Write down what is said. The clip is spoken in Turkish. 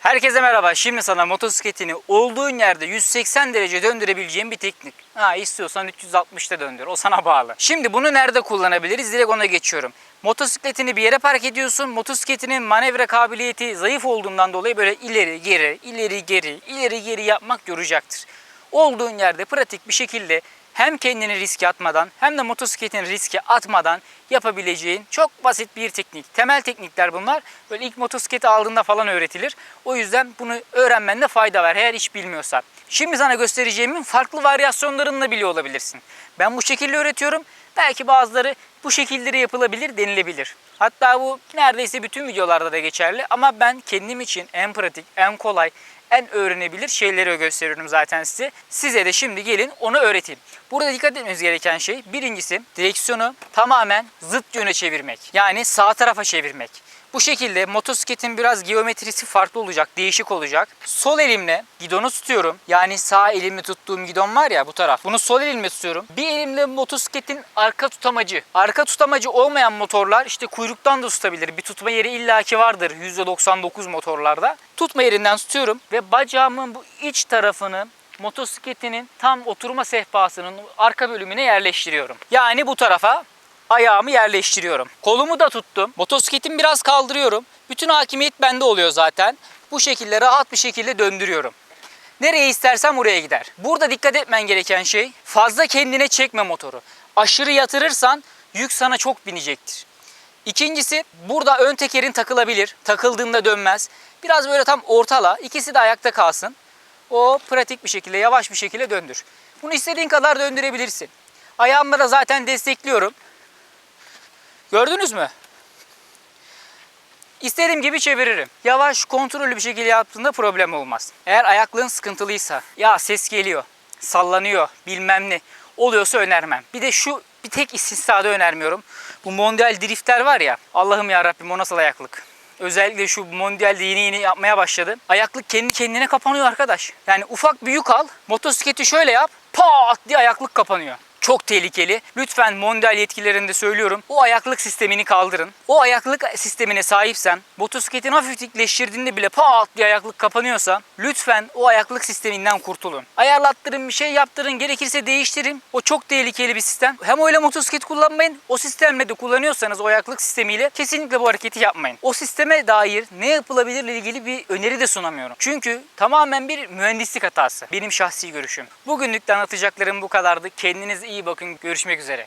Herkese merhaba. Şimdi sana motosikletini olduğun yerde 180 derece döndürebileceğin bir teknik. Ha istiyorsan 360'ta döndür. O sana bağlı. Şimdi bunu nerede kullanabiliriz? Direkt ona geçiyorum. Motosikletini bir yere park ediyorsun. Motosikletinin manevra kabiliyeti zayıf olduğundan dolayı böyle ileri geri, ileri geri, ileri geri yapmak yoracaktır. Olduğun yerde pratik bir şekilde hem kendini riske atmadan hem de motosikletini riske atmadan yapabileceğin çok basit bir teknik. Temel teknikler bunlar. Böyle ilk motosikleti aldığında falan öğretilir. O yüzden bunu öğrenmende fayda var eğer hiç bilmiyorsan. Şimdi sana göstereceğimin farklı varyasyonlarını da biliyor olabilirsin. Ben bu şekilde öğretiyorum. Belki bazıları bu şekilleri yapılabilir denilebilir. Hatta bu neredeyse bütün videolarda da geçerli ama ben kendim için en pratik, en kolay, en öğrenebilir şeyleri gösteriyorum zaten size. Size de şimdi gelin onu öğreteyim. Burada dikkat etmeniz gereken şey birincisi direksiyonu tamamen zıt yöne çevirmek. Yani sağ tarafa çevirmek. Bu şekilde motosikletin biraz geometrisi farklı olacak, değişik olacak. Sol elimle gidonu tutuyorum. Yani sağ elimle tuttuğum gidon var ya bu taraf. Bunu sol elimle tutuyorum. Bir elimle motosikletin arka tutamacı. Arka tutamacı olmayan motorlar işte kuyruktan da tutabilir. Bir tutma yeri illaki vardır %99 motorlarda. Tutma yerinden tutuyorum ve bacağımın bu iç tarafını motosikletinin tam oturma sehpasının arka bölümüne yerleştiriyorum. Yani bu tarafa ayağımı yerleştiriyorum. Kolumu da tuttum. Motosikletimi biraz kaldırıyorum. Bütün hakimiyet bende oluyor zaten. Bu şekilde rahat bir şekilde döndürüyorum. Nereye istersem oraya gider. Burada dikkat etmen gereken şey fazla kendine çekme motoru. Aşırı yatırırsan yük sana çok binecektir. İkincisi burada ön tekerin takılabilir. Takıldığında dönmez. Biraz böyle tam ortala. İkisi de ayakta kalsın. O pratik bir şekilde yavaş bir şekilde döndür. Bunu istediğin kadar döndürebilirsin. Ayağımla da zaten destekliyorum. Gördünüz mü? İstediğim gibi çeviririm. Yavaş, kontrollü bir şekilde yaptığında problem olmaz. Eğer ayaklığın sıkıntılıysa, ya ses geliyor, sallanıyor, bilmem ne oluyorsa önermem. Bir de şu bir tek istisnada önermiyorum. Bu mondial driftler var ya, Allah'ım ya Rabbim o nasıl ayaklık? Özellikle şu mondialde yeni yeni yapmaya başladı. Ayaklık kendi kendine kapanıyor arkadaş. Yani ufak bir yük al, motosikleti şöyle yap, pat diye ayaklık kapanıyor. Çok tehlikeli. Lütfen mondial yetkililerinde söylüyorum. O ayaklık sistemini kaldırın. O ayaklık sistemine sahipsen, motosikletini hafiflikleştirdiğinde bile pat diye ayaklık kapanıyorsa lütfen o ayaklık sisteminden kurtulun. Ayarlattırın, bir şey yaptırın, gerekirse değiştirin. O çok tehlikeli bir sistem. Hem öyle motosiklet kullanmayın, o sistemle de kullanıyorsanız o ayaklık sistemiyle kesinlikle bu hareketi yapmayın. O sisteme dair ne yapılabilirle ilgili bir öneri de sunamıyorum. Çünkü tamamen bir mühendislik hatası. Benim şahsi görüşüm. Bugünlükten anlatacaklarım bu kadardı. Kendinize iyi bakın. Görüşmek üzere.